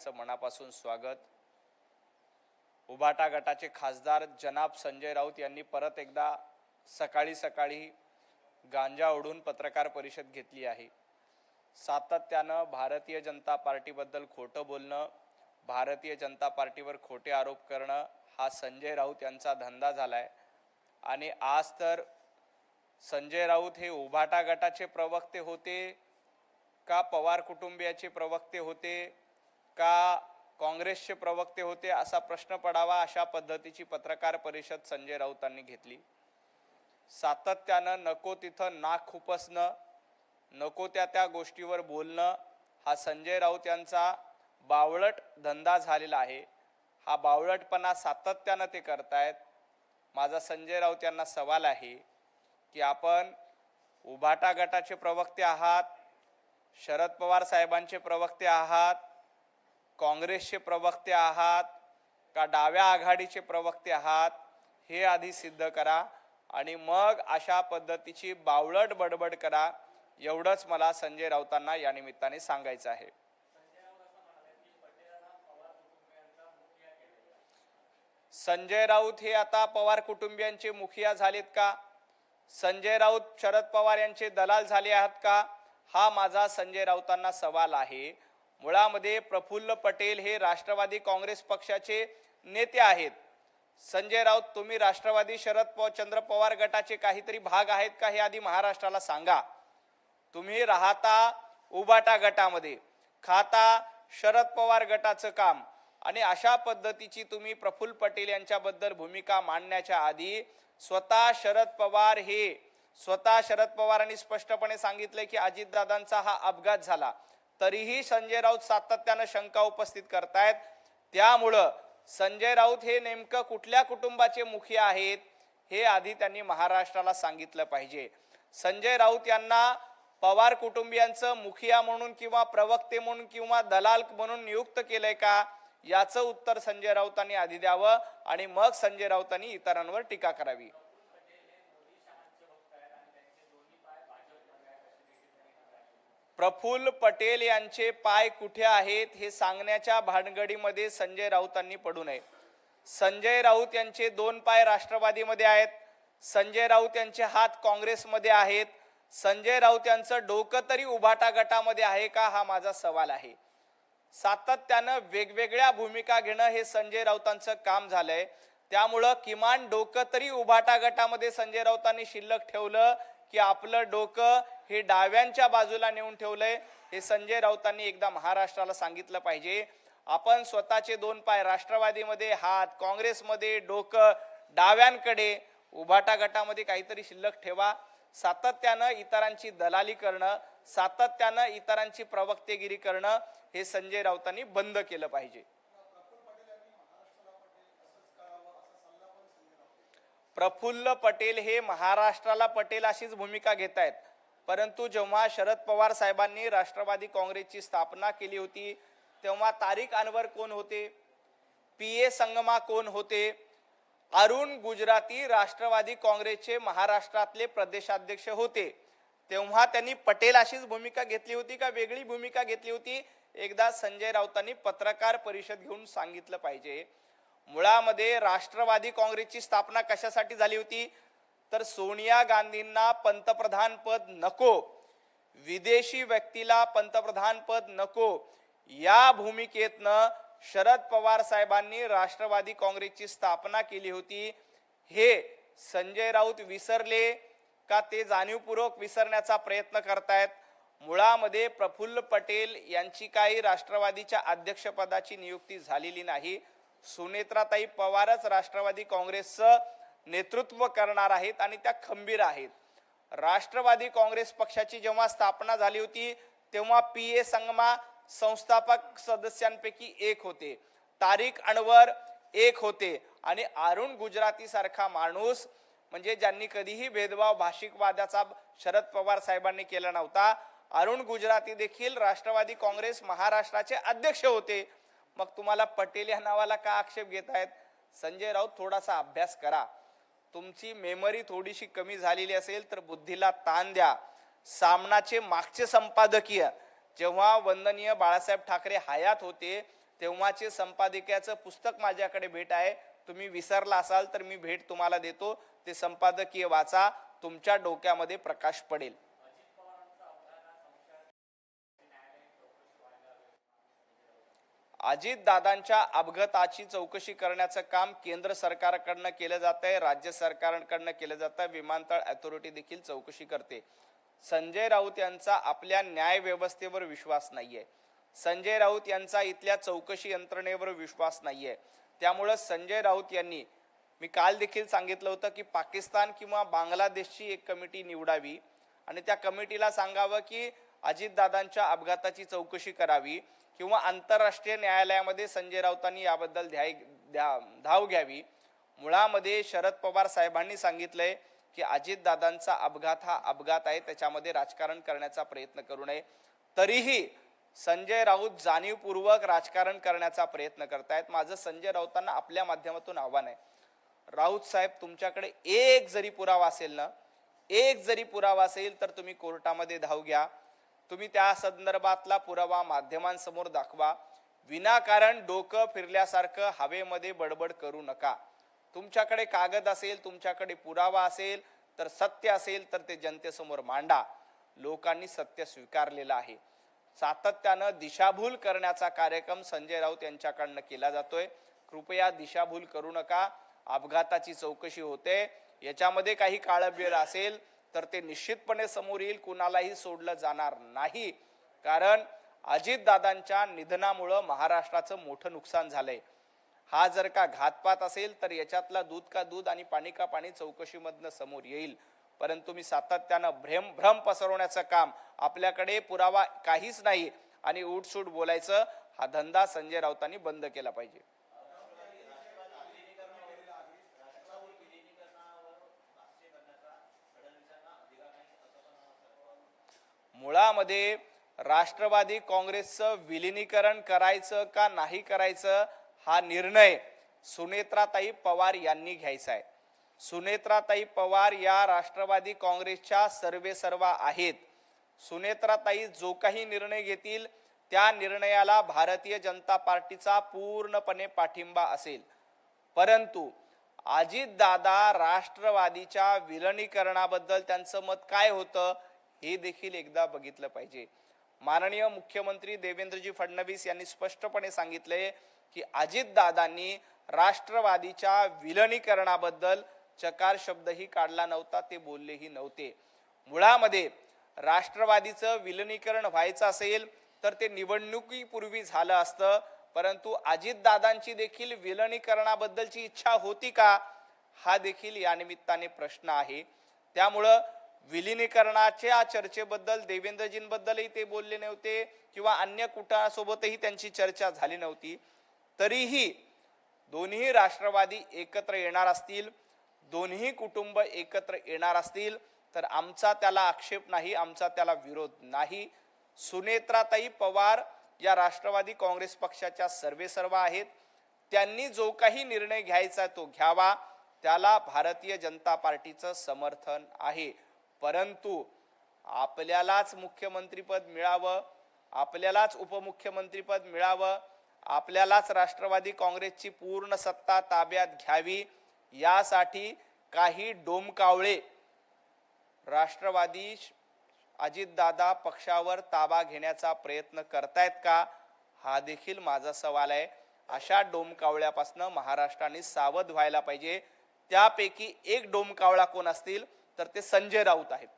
यांचं मनापासून स्वागत. उभाटा गटाचे खासदार जनाब संजय राऊत यांनी परत एकदा सकाळी सकाळी गांजा ओढून पत्रकार परिषद घेतली आहे. सातत्यानं भारतीय जनता पार्टीबद्दल खोटं बोलणं भारतीय जनता पार्टीवर खोटे आरोप करणं हा संजय राऊत यांचा धंदा झालाय. आणि आज तर संजय राऊत हे उभाटा गटाचे प्रवक्ते होते का पवार कुटुंबियाचे प्रवक्ते होते? का काँग्रेसचे प्रवक्ते होते असा प्रश्न पडावा अशा पद्धतीची पत्रकार परिषद संजय राऊतांनी घेतली. सातत्यानं नको तिथं नाक खुपसणं नको त्या त्या गोष्टीवर बोलणं हा संजय राऊत यांचा बावळट धंदा झालेला आहे. हा बावळटपणा सातत्यानं ते करतायत. माझा संजय राऊत यांना सवाल आहे की आपण उभाटा गटाचे प्रवक्ते आहात शरद पवार साहेबांचे प्रवक्ते आहात काँग्रेसचे प्रवक्ते आहात का डाव्या आघाडीचे प्रवक्ते आहात हे आधी सिद्ध करा आणि मग अशा पद्धतीची बावळट बडबड करा एवढंच मला संजय राऊतांना या निमित्ताने सांगायचं आहे. संजय राऊत हे आता पवार कुटुंबियांचे मुखिया झालेत का? संजय राऊत शरद पवार यांचे दलाल झाले आहात का? हा माझा संजय राऊतांना सवाल आहे. मुळामध्ये प्रफुल्ल पटेल हे राष्ट्रवादी काँग्रेस पक्षाचे नेते आहेत. संजय राऊत तुम्ही राष्ट्रवादी शरद प चंद्र पवार गटाचे काहीतरी भाग आहेत का हे आधी महाराष्ट्राला सांगा. तुम्ही राहता उबाटा गटामध्ये खाता शरद पवार गटाचं काम आणि अशा पद्धतीची तुम्ही प्रफुल्ल पटेल यांच्याबद्दल भूमिका मांडण्याच्या आधी स्वतः शरद पवार हे स्वतः शरद पवारांनी स्पष्टपणे सांगितले की अजितदादांचा हा अपघात झाला. तरीही संजय राऊत सातत्यानं शंका उपस्थित करतायत. त्यामुळं संजय राऊत हे नेमकं कुठल्या कुटुंबाचे मुखिया आहेत हे आधी त्यांनी महाराष्ट्राला सांगितलं पाहिजे. संजय राऊत यांना पवार कुटुंबियांचं मुखिया म्हणून किंवा प्रवक्ते म्हणून किंवा दलाल म्हणून नियुक्त केलंय का याचं उत्तर संजय राऊतांनी आधी द्यावं आणि मग संजय राऊतांनी इतरांवर टीका करावी. प्रफुल्ल पटेल यांचे पाय कुठे आहेत हे सांगण्याच्या भानगडीमध्ये संजय राऊतांनी पडू नये. संजय राऊत यांचे दोन पाय राष्ट्रवादीमध्ये आहेत. संजय राऊत यांचे हात काँग्रेसमध्ये आहेत. संजय राऊत यांचं डोकं तरी उभाटा गटामध्ये आहे का हा माझा सवाल आहे. सातत्यानं वेगवेगळ्या भूमिका घेणं हे संजय राऊतांचं काम झालंय. त्यामुळं किमान डोकं तरी उभाटा गटामध्ये संजय राऊतांनी शिल्लक ठेवलं. की आपलं डोकं हे डाव्यांच्या बाजूला नेऊन ठेवलंय हे संजय राऊतांनी एकदा महाराष्ट्राला सांगितलं पाहिजे. आपण स्वतःचे दोन पाय राष्ट्रवादीमध्ये हात काँग्रेसमध्ये डोकं डाव्यांकडे उभाटा गटामध्ये काहीतरी शिल्लक ठेवा. सातत्यानं इतरांची दलाली करणं सातत्यानं इतरांची प्रवक्तेगिरी करणं हे संजय राऊतांनी बंद केलं पाहिजे. प्रफुल्ल पटेल हे महाराष्ट्राला पटेल अशीच भूमिका घेत आहेत परंतु जेव्हा शरद पवार साहेबांनी राष्ट्रवादी काँग्रेसची स्थापना केली होती तेव्हा तारिक अनवर कोण होते? पी ए संगमा कोण होते? अरुण गुजराती राष्ट्रवादी काँग्रेसचे महाराष्ट्रातले प्रदेशाध्यक्ष होते. तेव्हा त्यांनी पटेल अशीच भूमिका घेतली होती का? वेगळी भूमिका घेतली होती? एकदा संजय राऊतांनी पत्रकार परिषद घेऊन सांगितलं पाहिजे. मुळामध्ये राष्ट्रवादी काँग्रेसची स्थापना कशासाठी झाली होती? तर सोनिया गांधींना पंतप्रधान पद नको. विदेशी व्यक्तीला पंतप्रधान पद नको. या भूमिकेतनं शरद पवार साहेबांनी राष्ट्रवादी काँग्रेसची स्थापना केली होती. हे संजय राऊत विसरले का ते जाणीवपूर्वक विसरण्याचा प्रयत्न करतायत? मुळामध्ये प्रफुल्ल पटेल यांची काही राष्ट्रवादीच्या अध्यक्षपदाची नियुक्ती झालेली नाही. सुनेत्राताई पवारच राष्ट्रवादी काँग्रेसचं नेतृत्व करणार आहेत आणि त्या खंबीर आहेत. राष्ट्रवादी काँग्रेस पक्षाची जेव्हा स्थापना झाली होती तेव्हा पी ए संगमा संस्थापक सदस्यांपैकी एक होते. तारिक अनवर एक होते आणि अरुण गुजराती सारखा माणूस म्हणजे ज्यांनी कधीही भेदभाव भाषिकवादाचा शरद पवार साहेबांनी केला नव्हता अरुण गुजराती देखील राष्ट्रवादी काँग्रेस महाराष्ट्राचे अध्यक्ष होते. मग तुम्हाला पटेल या नावाला का आक्षेप घेत आहेत संजय राऊत थोडासा अभ्यास करा. तुमची मेमरी थोडीशी कमी झालेली असेल तर बुद्धीला ताण द्या. सामनाचे मागचे संपादकीय जेव्हा वंदनीय बाळासाहेब ठाकरे हयात होते तेव्हाचे संपादकीयाचं पुस्तक माझ्याकडे भेट आहे. तुम्ही विसरला असाल तर मी भेट तुम्हाला देतो. ते संपादकीय वाचा. तुमच्या डोक्यामध्ये प्रकाश पडेल. अजितदादांच्या अपघाताची चौकशी करण्याचं काम केंद्र सरकारकडनं केलं जात आहे राज्य सरकारकडनं केलं जातं विमानतळ अथॉरिटी देखील चौकशी करते. संजय राऊत यांचा आपल्या न्याय व्यवस्थेवर विश्वास नाहीये. संजय राऊत यांचा इथल्या चौकशी यंत्रणेवर विश्वास नाहीये. त्यामुळं संजय राऊत यांनी मी काल देखील सांगितलं होतं की पाकिस्तान किंवा बांगलादेशची एक कमिटी निवडावी आणि त्या कमिटीला सांगावं की अजितदादांच्या अपघाताची चौकशी करावी. किंवा आंतरराष्ट्रीय न्यायालयामध्ये संजय राऊतांनी याबद्दल ध्याय ध्या धाव घ्यावी. मुळामध्ये शरद पवार साहेबांनी सांगितलंय की अजितदादांचा अपघात हा अपघात आहे त्याच्यामध्ये राजकारण करण्याचा प्रयत्न करू नये. तरीही संजय राऊत जाणीवपूर्वक राजकारण करण्याचा प्रयत्न करतायत. माझं संजय राऊतांना आपल्या माध्यमातून आव्हान आहे. राऊत साहेब तुमच्याकडे एक जरी पुरावा असेल ना एक जरी पुरावा असेल तर तुम्ही कोर्टामध्ये धाव घ्या. तुम्ही त्या संदर्भातला पुरावा माध्यमांसमोर दाखवा. विनाकारण डोकं फिरल्यासारखं हवेमध्ये बडबड करू नका. तुमच्याकडे कागद असेल तुमच्याकडे पुरावा असेल तर सत्य असेल तर ते जनतेसमोर मांडा. लोकांनी सत्य स्वीकारलेलं आहे. सातत्यानं दिशाभूल करण्याचा कार्यक्रम संजय राऊत यांच्याकडनं केला जातोय. कृपया दिशाभूल करू नका. अपघाताची चौकशी होते. याच्यामध्ये काही काळबेर असेल तर ते निश्चितपणे समोर येईल कुणालाही सोडलं जाणार नाही. कारण अजितदादांच्या निधनामुळं महाराष्ट्राचं मोठं नुकसान झालंय. हा जर का घातपात असेल तर याच्यातला दूध का दूध आणि पाणी का पाणी चौकशीमधनं समोर येईल. परंतु मी सातत्यानं भ्रम भ्रम पसरवण्याचं काम आपल्याकडे पुरावा काहीच नाही. आणि उठसूट बोलायचं हा धंदा संजय राऊतांनी बंद केला पाहिजे. मुळामध्ये राष्ट्रवादी काँग्रेसचं विलिनीकरण करायचं का नाही करायचं हा निर्णय सुनेत्राताई पवार यांनी घ्यायचा आहे. सुनेत्राताई पवार या राष्ट्रवादी काँग्रेसच्या सर्वे सर्वा आहेत. सुनेत्राताई जो काही निर्णय घेतील त्या निर्णयाला भारतीय जनता पार्टीचा पूर्णपणे पाठिंबा असेल. परंतु अजितदादा राष्ट्रवादीच्या विलनीकरणाबद्दल त्यांचं मत काय होतं? हे देखील एकदा बघितलं पाहिजे. माननीय मुख्यमंत्री देवेंद्रजी फडणवीस यांनी स्पष्टपणे सांगितले की अजितदादांनी राष्ट्रवादीच्या विलनीकरणाबद्दल चकार शब्दही काढला नव्हता ते बोललेही नव्हते. मुळामध्ये राष्ट्रवादीचं विलनीकरण व्हायचं असेल तर ते निवडणुकीपूर्वी झालं असतं परंतु अजितदादांची देखील विलनीकरणाबद्दलची इच्छा होती का? हा देखील या निमित्ताने प्रश्न आहे. त्यामुळं विलिनीकरणाच्या चर्चेबद्दल देवेंद्रजींबद्दलही ते बोलले नव्हते किंवा अन्य कुटासोबतही त्यांची चर्चा झाली नव्हती. तरीही दोन्ही राष्ट्रवादी एकत्र येणार असतील दोन्ही कुटुंब एकत्र येणार असतील तर आमचा त्याला आक्षेप नाही आमचा त्याला विरोध नाही. सुनेत्राताई पवार या राष्ट्रवादी काँग्रेस पक्षाच्या सर्वेसर्वा आहेत. त्यांनी जो काही निर्णय घ्यायचा तो घ्यावा. त्याला भारतीय जनता पार्टीचं समर्थन आहे. परंतु आपल्यालाच मुख्यमंत्रीपद मिळावं आपल्यालाच उपमुख्यमंत्रीपद मिळावं आपल्यालाच राष्ट्रवादी काँग्रेसची पूर्ण सत्ता ताब्यात घ्यावी यासाठी काही डोमकावळे राष्ट्रवादी अजितदादा पक्षावर ताबा घेण्याचा प्रयत्न करतायत का? हा देखील माझा सवाल आहे. अशा डोमकावळ्यापासून महाराष्ट्राने सावध व्हायला पाहिजे. त्यापैकी एक डोमकावळा कोण असतील? तर ते संजय राऊत आहेत.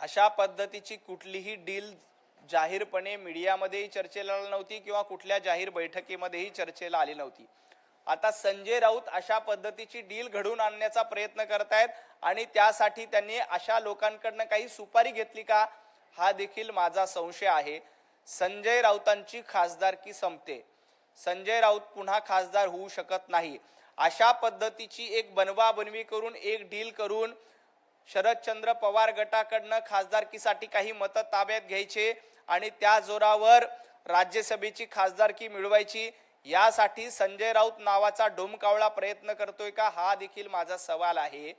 अशा पद्धतीची कुठलीही डील जाहीरपणे मीडियामध्येही चर्चेला आली नव्हती किंवा कुठल्या जाहीर बैठकीमध्येही चर्चेला आली नव्हती. आता संजय राऊत अशा पद्धतीची डील घडवून आणण्याचा प्रयत्न करतायत आणि त्यासाठी त्यांनी अशा लोकांकडनं काही सुपारी घेतली का? हा देखील माझा संशय आहे. संजय राऊतांची खासदारकी संपते. संजय राऊत पुन्हा खासदार होऊ शकत नाही. अशा पद्धतीची एक बनवाबनवी करून एक डील करून शरदचंद्र पवार गटाकडनं खासदारकीसाठी काही मतं ताब्यात घ्यायचे आणि त्या जोरावर राज्यसभेची खासदारकी मिळवायची यासाठी संजय राऊत नावाचा डोमकावळा प्रयत्न करतोय का? हा देखील माझा सवाल आहे.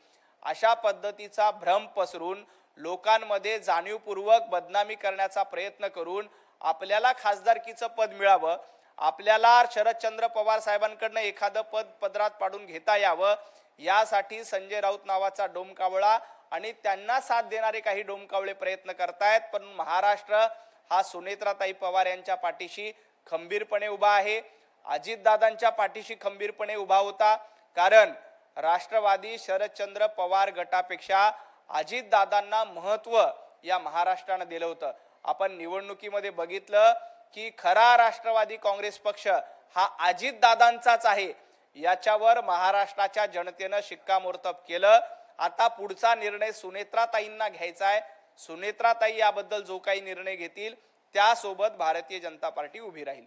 अशा पद्धतीचा भ्रम पसरून लोकांमध्ये जाणीवपूर्वक बदनामी करण्याचा प्रयत्न करून आपल्याला खासदारकीचं पद मिळावं आपल्याला शरदचंद्र पवार साहेबांकडनं एखादं पद पदरात पाडून घेता यावं यासाठी संजय राऊत नावाचा डोमकावळा आणि त्यांना साथ देणारे काही डोमकावळे प्रयत्न करतायत. पण महाराष्ट्र हा सुनेत्राताई पवार यांच्या पाठीशी खंबीरपणे उभा आहे. अजितदादांच्या पाठीशी खंबीरपणे उभा होता. कारण राष्ट्रवादी शरदचंद्र पवार गटापेक्षा अजितदादांना महत्त्व या महाराष्ट्रानं दिलं होतं. आपण निवडणुकीमध्ये बघितलं की खरा राष्ट्रवादी काँग्रेस पक्ष हा अजितदादांचाच आहे. याच्यावर महाराष्ट्राच्या जनतेनं शिक्कामोर्तब केलं. आता पुढचा निर्णय सुनेत्राताईंना घ्यायचा आहे. सुनेत्राताई याबद्दल जो काही निर्णय घेतील त्यासोबत भारतीय जनता पार्टी उभी राहील.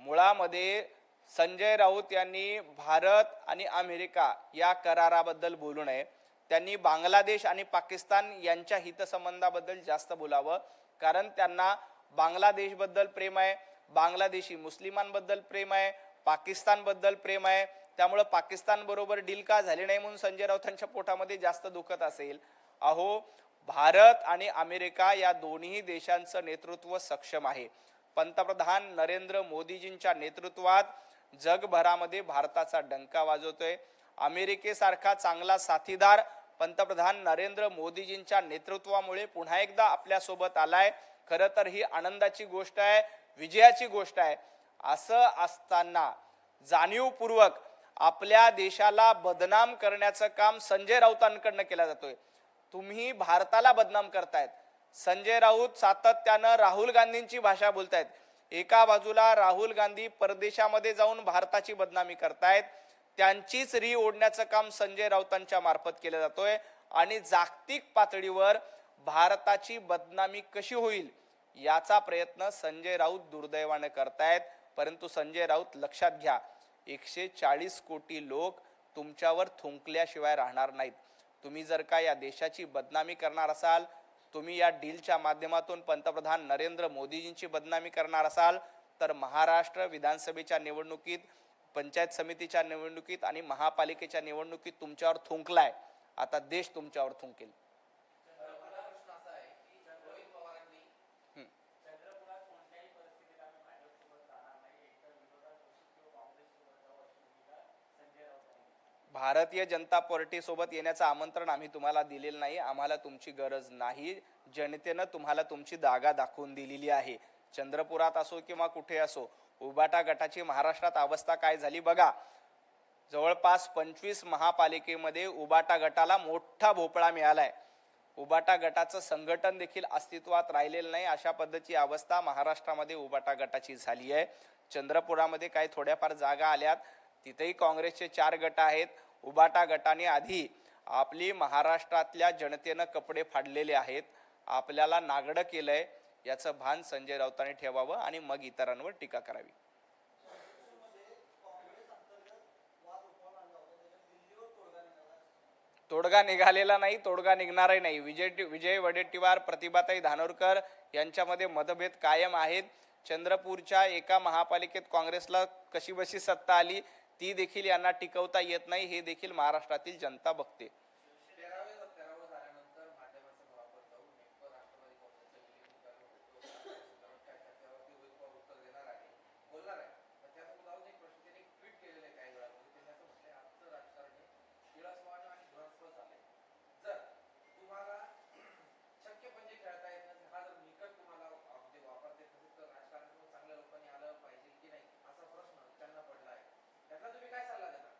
मुळामध्ये संजय राऊत यांनी भारत आणि अमेरिका या कराराबद्दल बोलू नये. त्यांनी बांगलादेश आणि पाकिस्तान यांच्या हितसंबंधाबद्दल जास्त बोलावं कारण त्यांना बांगलादेशबद्दल प्रेम आहे बांगलादेशी मुस्लिमांबद्दल प्रेम आहे पाकिस्तानबद्दल प्रेम आहे त्यामुळं पाकिस्तान बरोबर डील का झाली नाही म्हणून संजय राऊतांच्या पोटामध्ये जास्त दुखत असेल? अहो भारत आणि अमेरिका या दोन्ही देशांचं नेतृत्व सक्षम आहे. पंतप्रधान नरेंद्र मोदीजींच्या नेतृत्वात जगभरामध्ये भारताचा डंका वाजवतोय. अमेरिकेसारखा चांगला साथीदार पंतप्रधान नरेंद्र मोदीजींच्या नेतृत्वामुळे पुन्हा एकदा आपल्यासोबत आलाय. खरं तर ही आनंदाची गोष्ट आहे विजयाची गोष्ट आहे. असं असताना जाणीवपूर्वक आपल्या देशाला बदनाम करण्याचं काम संजय राऊतांकडनं केलं जातोय. तुम्ही भारताला बदनाम करतायत. संजय राऊत सातत्यानं राहुल गांधींची भाषा बोलतायत. एका बाजूला राहुल गांधी परदेशामध्ये जाऊन भारताची बदनामी करतायत. त्यांचीच री ओढण्याचं काम संजय राऊतांच्या मार्फत केलं जातोय. आणि जागतिक पातळीवर भारताची बदनामी कशी होईल याचा प्रयत्न संजय राऊत दुर्दैवाने करतायत. परंतु संजय राऊत लक्षात घ्या एकशे चाळीस कोटी लोक तुमच्यावर थुंकल्याशिवाय राहणार नाहीत. तुम्ही जर का या देशाची बदनामी करणार असाल तुम्ही या डीलच्या माध्यमातून पंतप्रधान नरेंद्र मोदीजींची बदनामी करणार असाल तर महाराष्ट्र विधानसभेच्या निवडणुकीत पंचायत समितीच्या निवडणुकीत आणि महापालिकेच्या निवडणुकीत तुमच्यावर थुंकलाय. आता देश तुमच्यावर थुंकेल. भारतीय जनता पार्टीसोबत येण्याचं आमंत्रण आम्ही तुम्हाला दिलेलं नाही. आम्हाला तुमची गरज नाही. जनतेनं तुम्हाला तुमची दागा दाखवून दिलेली आहे. चंद्रपुरात असो किंवा कुठे असो उबाटा गटाची महाराष्ट्रात अवस्था काय झाली बघा. जवळपास पंचवीस महापालिकेमध्ये उबाटा गटाला मोठा भोपळा मिळालाय. उबाटा गटाचं संघटन देखील अस्तित्वात राहिलेलं नाही. अशा पद्धतीची अवस्था महाराष्ट्रामध्ये उबाटा गटाची झाली आहे. चंद्रपुरामध्ये काही थोड्याफार जागा आल्यात. तिथेही काँग्रेसचे चार गट आहेत. उबाटा गटाने आधी आपली महाराष्ट्रातल्या जनतेनं कपडे फाडलेले आहेत. आपल्याला नागडं केलंय याचं भान संजय राऊतांनी ठेवावं आणि मग इतरांवर टीका करावी. तोडगा निघालेला नाही तोडगा निघणारही नाही. विजय विजय वडेट्टीवार प्रतिभाताई धानोरकर यांच्यामध्ये मतभेद कायम आहेत. चंद्रपूरच्या एका महापालिकेत काँग्रेसला कशी बशी सत्ता आली ती देखील यांना टिकवता येत नाही हे देखील महाराष्ट्रातील जनता बघते.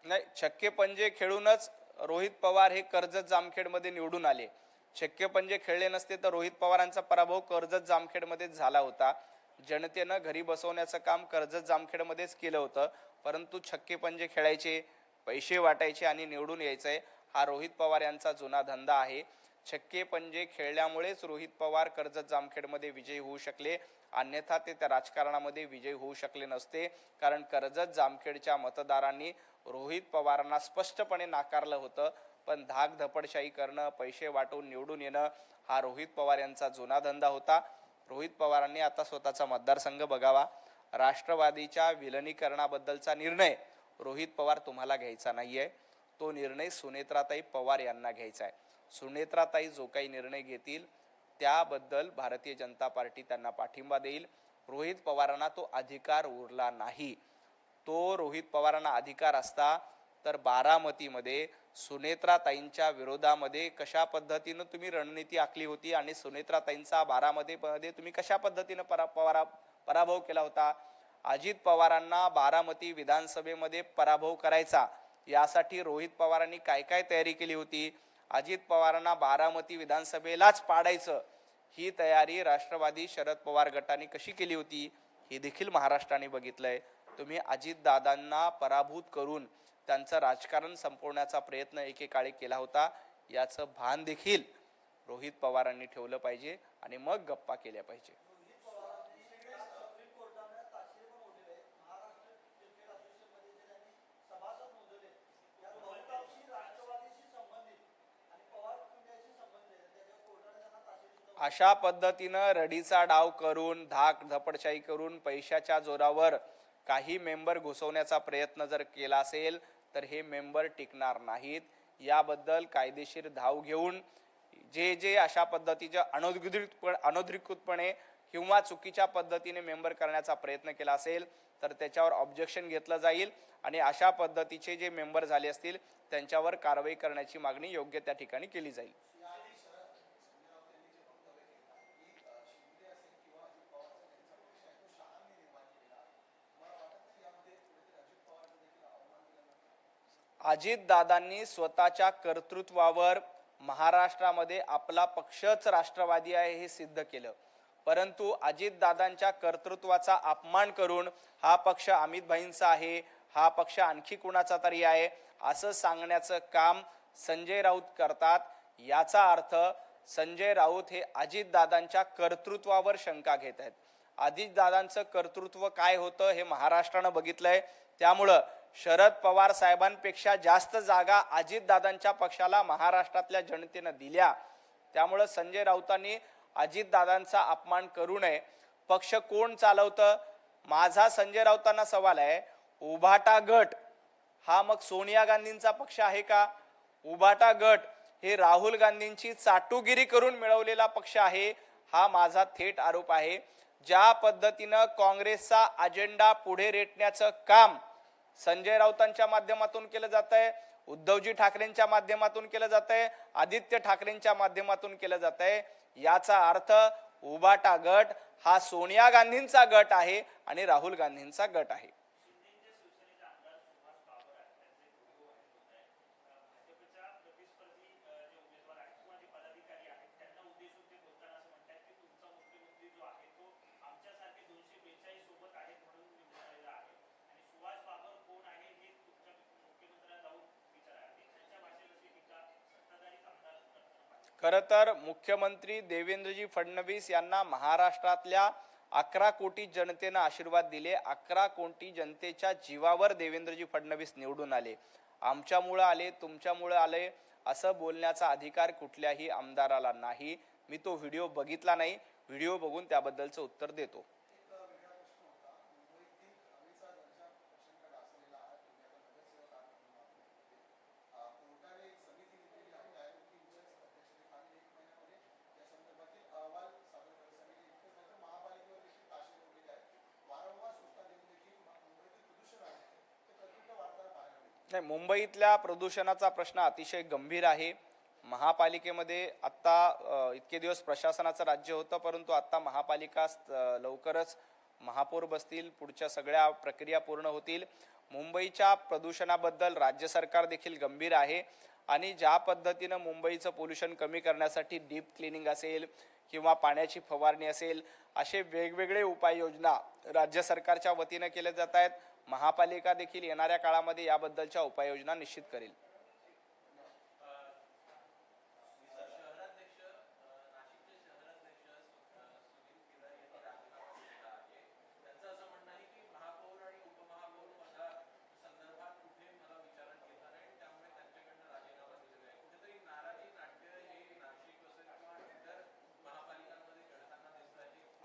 नाही छक्के पंजे खेळूनच रोहित पवार हे कर्जत जामखेडमध्ये निवडून आले. छक्के पंजे खेळले नसते तर रोहित पवारांचा पराभव कर्जत जामखेडमध्येच झाला होता. जनतेनं घरी बसवण्याचं काम कर्जत जामखेडमध्येच केलं होतं. परंतु छक्के पंजे खेळायचे पैसे वाटायचे आणि निवडून यायचंय. हा रोहित पवार यांचा जुना धंदा आहे. छक्के पंजे खेळल्यामुळेच रोहित पवार कर्जत जामखेडमध्ये विजयी होऊ शकले. अन्यथा ते त्या राजकारणामध्ये विजयी होऊ शकले नसते. कारण कर्जत जामखेडच्या मतदारांनी रोहित पवारांना स्पष्टपणे नाकारलं होतं. पण धाक धपडशाही करणं पैसे वाटून निवडून येणं हा रोहित पवार यांचा जुना धंदा होता. रोहित पवारांनी आता स्वतःचा मतदारसंघ बघावा. राष्ट्रवादीच्या विलनीकरणाबद्दलचा निर्णय रोहित पवार तुम्हाला घ्यायचा नाही आहे तो निर्णय सुनेत्राताई पवार यांना घ्यायचा आहे सुनेत्राताई जो काही निर्णय घेतील त्याबद्दल भारतीय जनता पार्टी त्यांना पाठिंबा देईल. रोहित पवारांना तो अधिकार उरला नाही. तो रोहित पवारांना अधिकार असता तर बारामतीमध्ये सुनेत्राताईंच्या विरोधामध्ये कशा पद्धतीनं तुम्ही रणनीती आखली होती आणि सुनेत्राताईंचा बारामतीमध्ये तुम्ही कशा पद्धतीनं परा पवारा पराभव केला होता? अजित पवारांना बारामती विधानसभेमध्ये पराभव करायचा. यासाठी रोहित पवारांनी काय काय तयारी केली होती? अजित पवारांना बारामती विधानसभेलाच पाडायचं. ही तयारी राष्ट्रवादी शरद पवार गटाने कशी केली होती हे देखील महाराष्ट्राने बघितलंय. तुम्ही अजितदादांना पराभूत करून त्यांचं राजकारण संपवण्याचा प्रयत्न एकेकाळी केला होता याचं भान देखील रोहित पवारांनी ठेवलं पाहिजे आणि मग गप्पा केल्या पाहिजे. अशा पद्धतीनं रडीचा डाव करून धाक धपडशाही करून पैशाच्या जोरावर काही मेंबर घुसवण्याचा प्रयत्न जर केला असेल तर हे मेंबर टिकणार नाहीत. याबद्दल कायदेशीर धाव घेऊन जे जे अशा पद्धतीच्या अनधिकृतपणे अनधिकृतपणे किंवा चुकीच्या पद्धतीने मेंबर करण्याचा प्रयत्न केला असेल तर त्याच्यावर ऑब्जेक्शन घेतलं जाईल आणि अशा पद्धतीचे जे मेंबर झाले असतील त्यांच्यावर कारवाई करण्याची मागणी योग्य त्या ठिकाणी केली जाईल. अजितदादांनी स्वतःच्या कर्तृत्वावर महाराष्ट्रामध्ये आपला पक्षच राष्ट्रवादी आहे हे सिद्ध केलं. परंतु अजितदादांच्या कर्तृत्वाचा अपमान करून हा पक्ष अमित भाईंचा आहे हा पक्ष आणखी कुणाचा तरी आहे असं सांगण्याचं काम संजय राऊत करतात. याचा अर्थ संजय राऊत हे अजितदादांच्या कर्तृत्वावर शंका घेत आहेत. अजितदादांचं कर्तृत्व काय होतं हे महाराष्ट्रानं बघितलंय. त्यामुळं शरद पवार साहेबांपेक्षा जास्त जागा अजितदादांच्या पक्षाला महाराष्ट्रातल्या जनतेनं दिल्या. त्यामुळं संजय राऊतांनी अजितदादांचा अपमान करू नये. पक्ष कोण चालवतं? माझा संजय राऊतांना सवाल आहे. उभाटा गट हा मग सोनिया गांधींचा पक्ष आहे का? उभाटा गट हे राहुल गांधींची चाटुगिरी करून मिळवलेला पक्ष आहे हा माझा थेट आरोप आहे. ज्या पद्धतीनं काँग्रेसचा अजेंडा पुढे रेटण्याचं काम संजय राऊतांच्या माध्यमातून केलं जात आहे उद्धवजी ठाकरेंच्या माध्यमातून केलं जात आहे आदित्य ठाकरेंच्या माध्यमातून केलं जात आहे याचा अर्थ उबाटा गट हा सोनिया गांधींचा गट आहे आणि राहुल गांधींचा गट आहे. खरं तर मुख्यमंत्री देवेंद्रजी फडणवीस यांना महाराष्ट्रातल्या अकरा कोटी जनतेनं आशीर्वाद दिले. अकरा कोटी जनतेच्या जीवावर देवेंद्रजी फडणवीस निवडून आले. आमच्यामुळं आले तुमच्यामुळं आले असं बोलण्याचा अधिकार कुठल्याही आमदाराला नाही. मी तो व्हिडिओ बघितला नाही. व्हिडिओ बघून त्याबद्दलचं उत्तर देतो. नाही मुंबईतल्या प्रदूषणाचा प्रश्न अतिशय गंभीर आहे. महापालिकेमध्ये आत्ता इतके दिवस प्रशासनाचं राज्य होतं परंतु आत्ता महापालिका लवकरच महापौर बसतील पुढच्या सगळ्या प्रक्रिया पूर्ण होतील. मुंबईच्या प्रदूषणाबद्दल राज्य सरकार देखील गंभीर आहे आणि ज्या पद्धतीनं मुंबईचं पोल्युशन कमी करण्यासाठी डीप क्लिनिंग असेल किंवा पाण्याची फवारणी असेल असे वेगवेगळे उपाययोजना राज्य सरकारच्या वतीनं केल्या जात आहेत. महापालिका देखील येणाऱ्या काळामध्ये याबद्दलच्या उपाययोजना निश्चित करेल.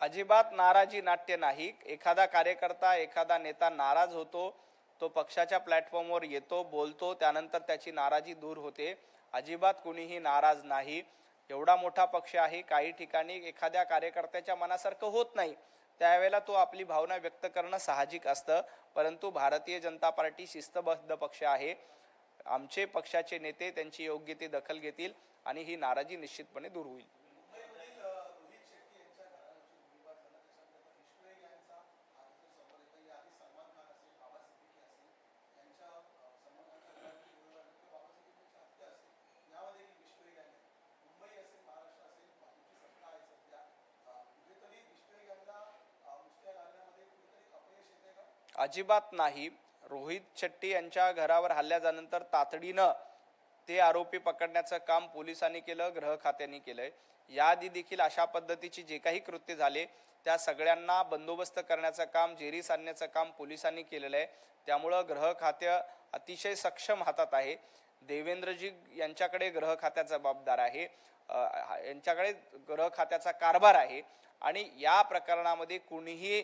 अजिबात नाराजी नाट्य नाही. एखादा कार्यकर्ता एखादा नेता नाराज होतो तो पक्षाच्या प्लॅटफॉर्मवर येतो बोलतो त्यानंतर त्याची नाराजी दूर होते. अजिबात कुणीही नाराज नाही. एवढा मोठा पक्ष आहे काही ठिकाणी एखाद्या कार्यकर्त्याच्या मनासारखं होत नाही. त्यावेळेला तो आपली भावना व्यक्त करणं साहजिक असतं. परंतु भारतीय जनता पार्टी शिस्तबद्ध पक्ष आहे. आमचे पक्षाचे नेते त्यांची योग्य ती दखल घेतील आणि ही नाराजी निश्चितपणे दूर होईल. अजिबात नाही. रोहित शेट्टी यांच्या घरावर हल्ल्यानंतर तातडीनं ते आरोपी पकडण्याचं काम पोलिसांनी केलं गृह खात्यांनी केलंय. याआधी देखील अशा पद्धतीची जे काही कृत्य झाले त्या सगळ्यांना बंदोबस्त करण्याचं काम जेरीस आणण्याचं काम पोलिसांनी केलेलं आहे. त्यामुळं गृह खातं अतिशय सक्षम हातात आहे. देवेंद्रजी यांच्याकडे गृह खात्याचा जबाबदार आहे. यांच्याकडे गृह खात्याचा कारभार आहे. आणि या प्रकरणामध्ये कुणीही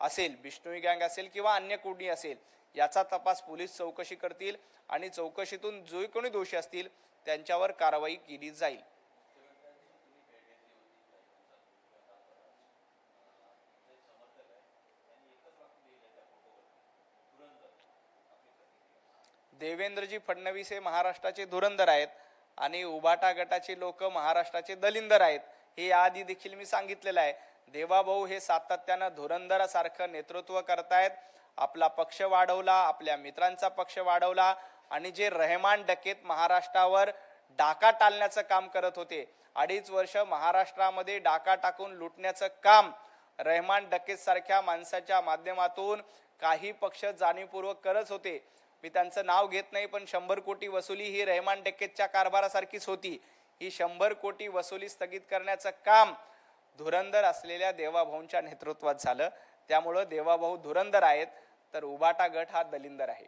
असेल बिष्णोई गँग असेल किंवा अन्य कोणी असेल याचा तपास पोलीस चौकशी करतील आणि चौकशीतून जो कोणी दोषी असतील त्यांच्यावर कारवाई केली जाईल. देवेंद्रजी फडणवीस हे महाराष्ट्राचे धुरंधर आहेत आणि उभाटा गटाचे लोक महाराष्ट्राचे दलिंदर आहेत हे आधी देखील मी सांगितलेलं आहे. देवाभाऊ हे सातत्यानं धुरंधरासारखं नेतृत्व करतायत. आपला पक्ष वाढवला आपल्या मित्रांचा पक्ष वाढवला आणि जे रहमान डकेत महाराष्ट्रावर डाका टालण्याचं काम करत होते. अडीच वर्ष महाराष्ट्रामध्ये डाका टाकून लुटण्याचं काम रहमान डकेत सारख्या माणसाच्या माध्यमातून काही पक्ष जाणीवपूर्वक करत होते. मी त्यांचं नाव घेत नाही पण शंभर कोटी वसुली ही रहमान डकेतच्या कारभारासारखीच होती. ही शंभर कोटी वसुली स्थगित करण्याचं काम धुरंदर असलेल्या देवाभाऊंच्या नेतृत्वात झालं. त्यामुळं देवाभाऊ धुरंदर आहेत तर उबाटा गट हा दलिंदर आहे.